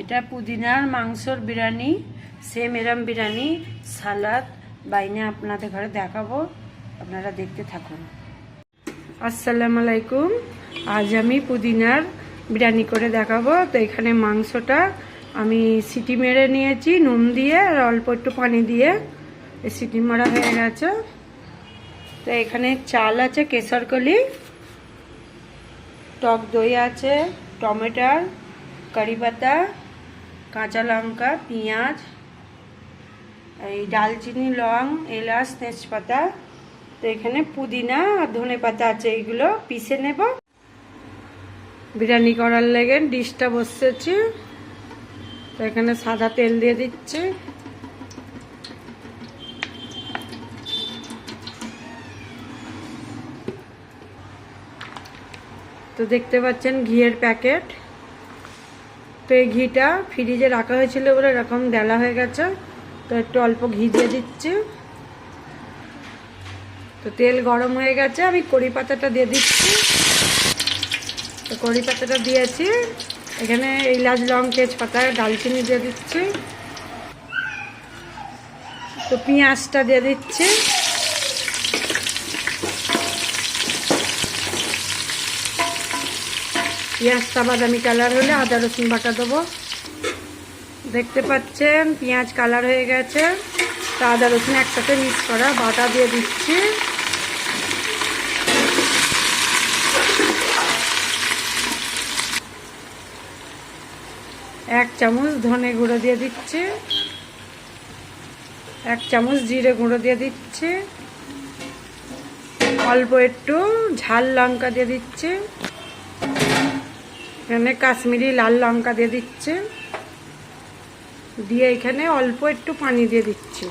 এটা পুদিনার মাংসর বিরিয়ানি সেম এরম বিরিয়ানি, সালাদ, বাইনে আপনাদের ঘরে দেখাবো, আপনারা দেখতে থাকুন। আসসালামু আলাইকুম। আজ আমি পুদিনার বিরিয়ানি করে দেখাবো। তো এখানে মাংসটা আমি সিটি মেরে নিয়েছি, নুন দিয়ে আর অল্প একটু পানি দিয়ে। সিটি মারা হয়ে গেছে। তো এখানে চাল আছে কেশরকলি টক দই আছে, টমেটোর, কারি পাতা কাঁচা লঙ্কা, পেঁয়াজ, এই ডালচিনি, লং, এলাচ, তেজপাতা। তো এখানে পুদিনা আর ধনে পাতা আছে, এইগুলো পিষে নেব। বিরিয়ানি করার লেগে ডিশটা বসেছি। তো এখানে সাদা তেল দিয়ে দিচ্ছি। তো দেখতে পাচ্ছেন ঘিয়ের প্যাকেট। তো এই ঘিটা ফ্রিজে রাখা হয়েছিল বলে এরকম ডেলা হয়ে গেছে। তো একটু অল্প ঘি দিয়ে দিচ্ছি। তো তেল গরম হয়ে গেছে, আমি কড়ি পাতাটা দিয়ে দিচ্ছি। তো কড়ি পাতাটা দিয়েছি। এখানে ইলাচ লং, তেজপাতা ডালচিনি দিয়ে দিচ্ছি। তো পেঁয়াজটা দিয়ে দিচ্ছি। পেঁয়াজটা বাদামি কালার হলে আদা রসুন বাটা দেবো। দেখতে পাচ্ছেন, পেঁয়াজ কালার হয়ে গেছে। তা আদা রসুন একসাথে মিক্স করা, বাটা দিয়ে দিচ্ছি। এক চামচ ধনে গুঁড়ো দিয়ে দিচ্ছি। এক চামচ জিরে গুঁড়ো দিয়ে দিচ্ছি। অল্প একটু ঝাল লঙ্কা দিয়ে দিচ্ছি। এখানে কাশ্মীরি লাল লঙ্কা দিয়ে দিচ্ছে। দিয়ে এখানে অল্প একটু পানি দিয়ে দিচ্ছি।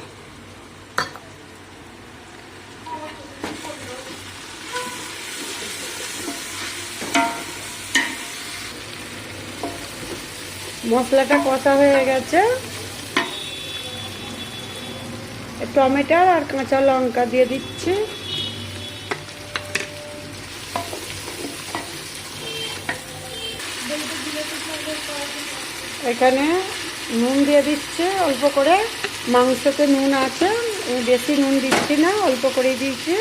মশলাটা কষা হয়ে গেছে। টমেটো আর কাঁচা লঙ্কা দিয়ে দিচ্ছি। এখানে নুন দিয়ে দিচ্ছে, অল্প করে। মাংসতে নুন আছে বেশি নুন দিচ্ছি না, অল্প করে দিয়েছি।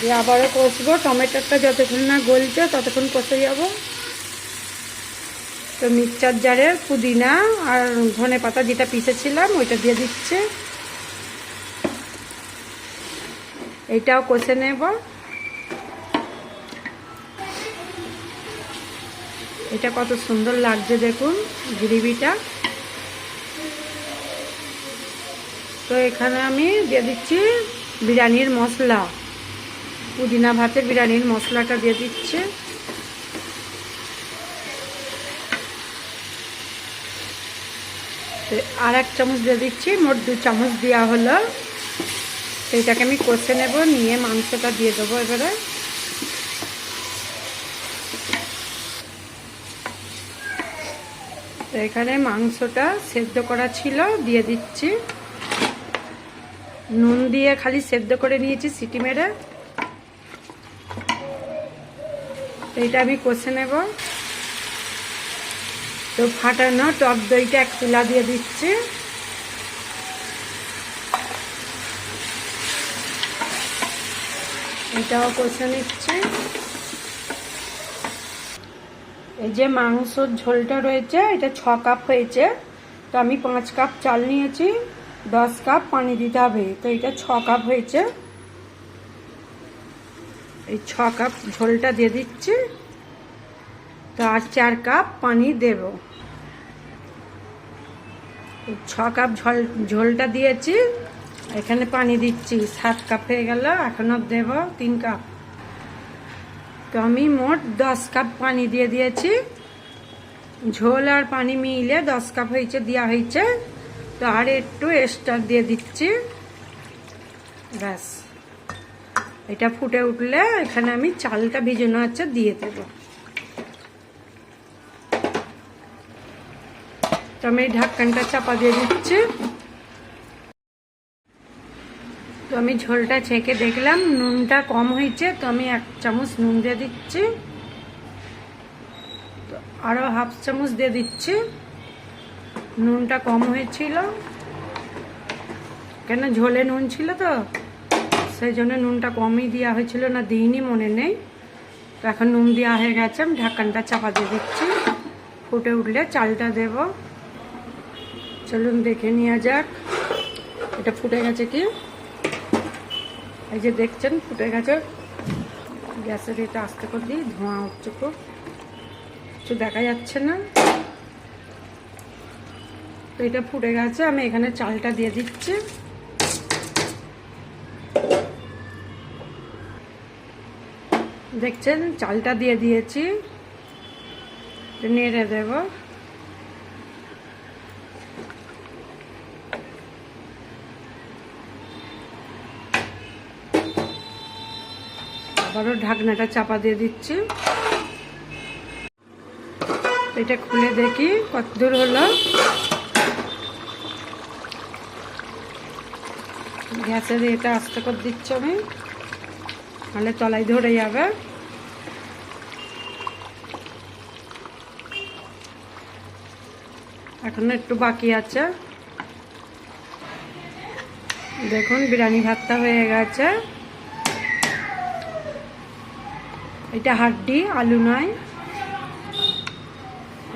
দিয়ে আবারও কষবো, টমেটোটা যতক্ষণ না গলছে ততক্ষণ কষে যাব। তো মিক্সচার জারের পুদিনা আর ধনে পাতা যেটা পিসেছিলাম ওইটা দিয়ে দিচ্ছে। এইটাও কষে নেব। এটা কত সুন্দর লাগছে দেখুন গ্রেভিটা তো এখানে আমি দিয়ে দিচ্ছি বিরিয়ানির মশলা। পুদিনা ভাতে বিরিয়ানির মশলাটা দিয়ে দিচ্ছে। আর এক চামচ দিয়ে দিচ্ছি, মোট দু চামচ দেওয়া হলো। এটাকে আমি কষে নেব, নিয়ে মাংসটা দিয়ে দেবো এবারে। এখানে মাংসটা সেদ্ধ করা ছিল, দিয়ে দিচ্ছি। নুন দিয়ে খালি সেদ্ধ করে নিয়েছি সিটি মেরে। এইটা আমি কষে নেব। তো ফাটানো টক দইটা এক তুলা দিয়ে দিচ্ছি। এটাও কষে নিচ্ছি। এই যে মাংসর ঝোলটা রয়েছে, এটা ছ কাপ হয়েছে। তো আমি পাঁচ কাপ চাল নিয়েছি, দশ কাপ পানি দিতে হবে। তো এটা ছ কাপ হয়েছে। এই ছ কাপ ঝোলটা দিয়ে দিচ্ছি। তো আর চার কাপ পানি দেব। ছ কাপ ঝোল, ঝোলটা দিয়েছি। এখানে পানি দিচ্ছি। সাত কাপ হয়ে গেল, এখনও দেব তিন কাপ। তো আমি মোট দশ কাপ পানি দিয়ে দিয়েছি। ঝোল আর পানি মিলে দশ কাপ হয়েছে দেওয়া হয়েছে। তো আর একটু এক্সট্রা দিয়ে দিচ্ছি। ব্যাস। এটা ফুটে উঠলে এখানে আমি চালটা ভিজানো আছে, দিয়ে দেব। তো আমি ঢাক্কানটা চাপা দিয়ে দিচ্ছি তো আমি ঝোলটা ছেঁকে দেখলাম, নুনটা কম হয়েছে, তো আমি এক চামচ নুন দিয়ে দিচ্ছি। তো আরও হাফ চামচ দিয়ে দিচ্ছি। নুনটা কম হয়েছিল। কেন ঝোলে নুন ছিল তো? সেই জন্য নুনটা কমই দেওয়া হয়েছিল না, দিইনি মনে নেই। তো এখন নুন দেওয়া হয়ে গেছে, আমি ঢাকানটা চাপা দিয়ে দিচ্ছি। ফুটে উঠলে চালটা দেব। চলুন দেখে নেওয়া যাক। এটা ফুটে গেছে কি? এই যে দেখছেন, ফুটে গেছে। গ্যাসের এটা আস্তে করে দিই, ধোঁয়া হচ্ছে খুব। কিছু দেখা যাচ্ছে না। তো এটা ফুটে গেছে, আমি এখানে চালটা দিয়ে দিচ্ছি। দেখছেন, চালটা দিয়ে দিয়েছি। নেড়ে দেব। আবারও ঢাকনাটা চাপা দিয়ে দিচ্ছি। এটা খুলে দেখি কত দূর হলো। গ্যাসের এটা আস্তে করে দিচ্ছি আমি। নাহলে তলায় ধরে যাবে। এখনও একটু বাকি আছে। দেখুন, বিরিয়ানি ভাতটা হয়ে গেছে। এটা হাড্ডি, আলু নয়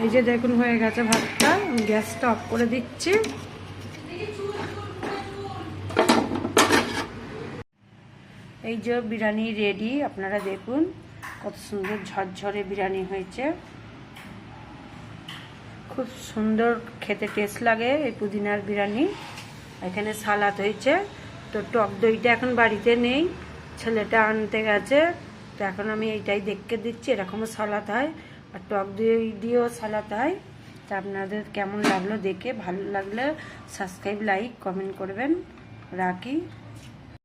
এই যে দেখুন হয়ে গেছে ভাতটা গ্যাসটা অফ করে দিচ্ছি। এই যে বিরিয়ানি রেডি, আপনারা দেখুন কত সুন্দর ঝরঝরে বিরিয়ানি হয়েছে। খুব সুন্দর খেতে টেস্ট লাগে এই পুদিনার বিরিয়ানি। এখানে সালাদ হয়েছে। তো টক দইটা এখন বাড়িতে নেই, ছেলেটা আনতে গেছে। তো এখন আমি এইটাই দেখতে দিচ্ছি, এরকমও সালাদ হয়। আর টক দিয়ে দিয়েও সালাদ হয়। তা আপনাদের কেমন লাগল দেখে, ভালো লাগলে সাবস্ক্রাইব, লাইক, কমেন্ট করবেন। রাখি।